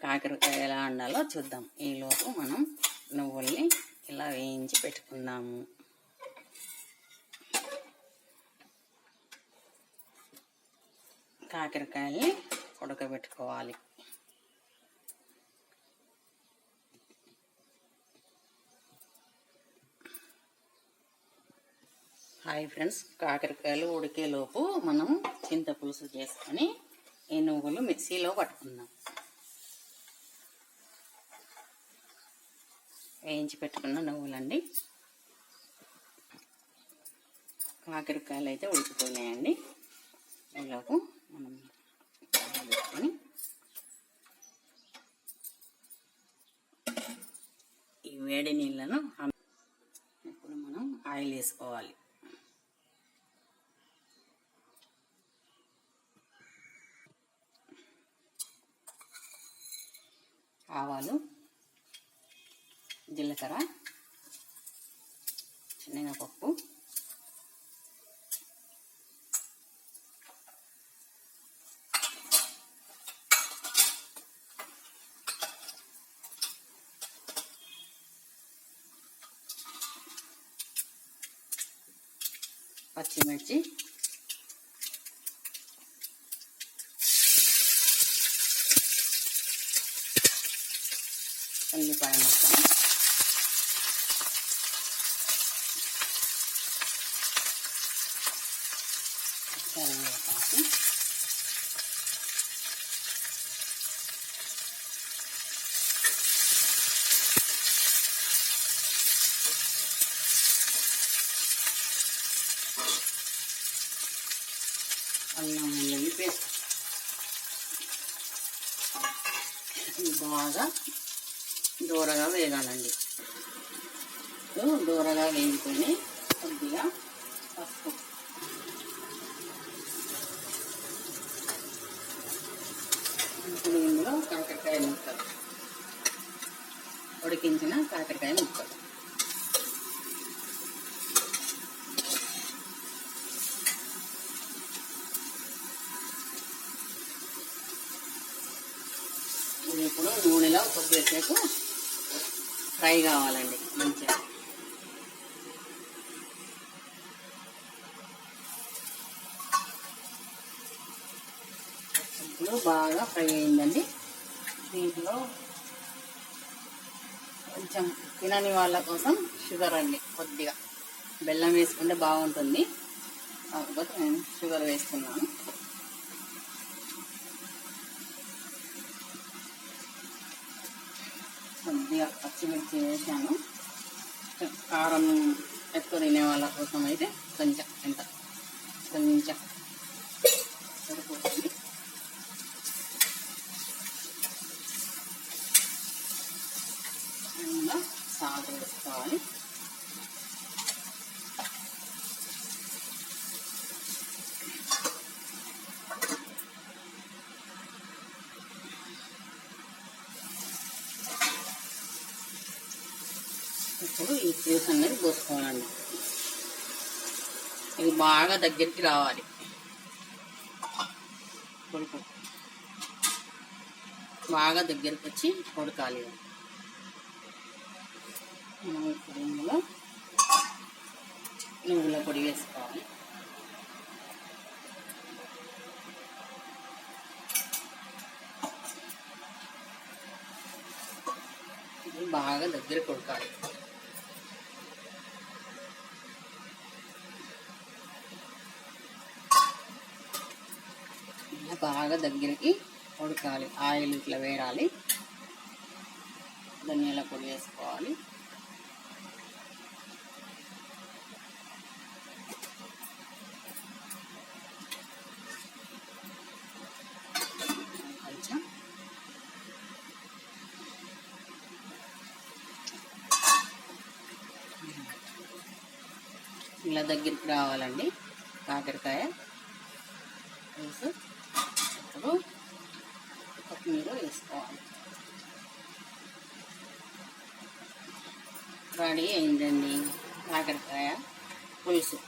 కాకరకాయ ఎలా వండాలో చూద్దాం. ఈలోపు మనం నువ్వుల్ని ఇలా వేయించి పెట్టుకుందాము. కాకరకాయల్ని ఉడకబెట్టుకోవాలి. హాయ్ ఫ్రెండ్స్ కాకరకాయలు ఉడికేలోపు మనం చింతపులుసు చేసుకొని ఈ నువ్వులు మిక్సీలో పట్టుకుందాం. వేయించి పెట్టుకున్న నువ్వులండి. కాకరకాయలు అయితే ఉడికిపోయినాయండి. ఇలాగూ మనం పెట్టుకొని ఈ వేడి నీళ్ళను ఇప్పుడు మనం ఆయిల్ వేసుకోవాలి. ఆవాలు జీలకర్ర శనగపప్పు పచ్చిమిర్చి. ఉల్లిపాయ ముక్కలు. అల్లం వెల్లుల్లి పేస్ట్. ఇది బాగా దూరగా వేగాలండి. దూరగా వేయించుకొని కొద్దిగా పసుపు. ఇప్పుడు ఇందులో కాకరకాయ ముక్కలు. ఉడికించిన కాకరకాయ ముక్కలు. ఇది ఇప్పుడు నూనెలో కొద్దిసేపు ఫ్రై కావాలండి మంచిగా. ఇప్పుడు బాగా ఫ్రై అయిందండి. దీంట్లో కొంచెం తినని వాళ్ళ కోసం షుగర్ అండి కొద్దిగా. బెల్లం వేసుకుంటే బాగుంటుంది. కాకపోతే నేను షుగర్ వేసుకున్నాను కొద్దిగా పచ్చిమిర్చి వేసాను కారం ఎక్కువ తినే వాళ్ళ కోసం అయితే కొంచెం ఎంత? కొంచెం సరిపోతుంది. అందులో సాల్ట్ వేసుకోవాలి. ఇప్పుడు ఈ పులుసు అనేది పోసుకోవాలండి. ఇది బాగా దగ్గరికి రావాలి. కొడుకు. బాగా దగ్గరికి వచ్చి కొడకాలి ఇప్పుడు ఇందులో నువ్వుల పొడి వేసుకోవాలి. బాగా దగ్గర ఉడకాలి బాగా దగ్గరికి ఉడకాలి. ఆయిల్ ఇట్లా వేయాలి ధనియాల పొడి వేసుకోవాలి. ఇలా దగ్గరికి రావాలండి. కాకరకాయ పులుసు ఇప్పుడు కొత్తిమీర వేసుకోవాలి రెడీ అయిందండి కాకరకాయ పులుసు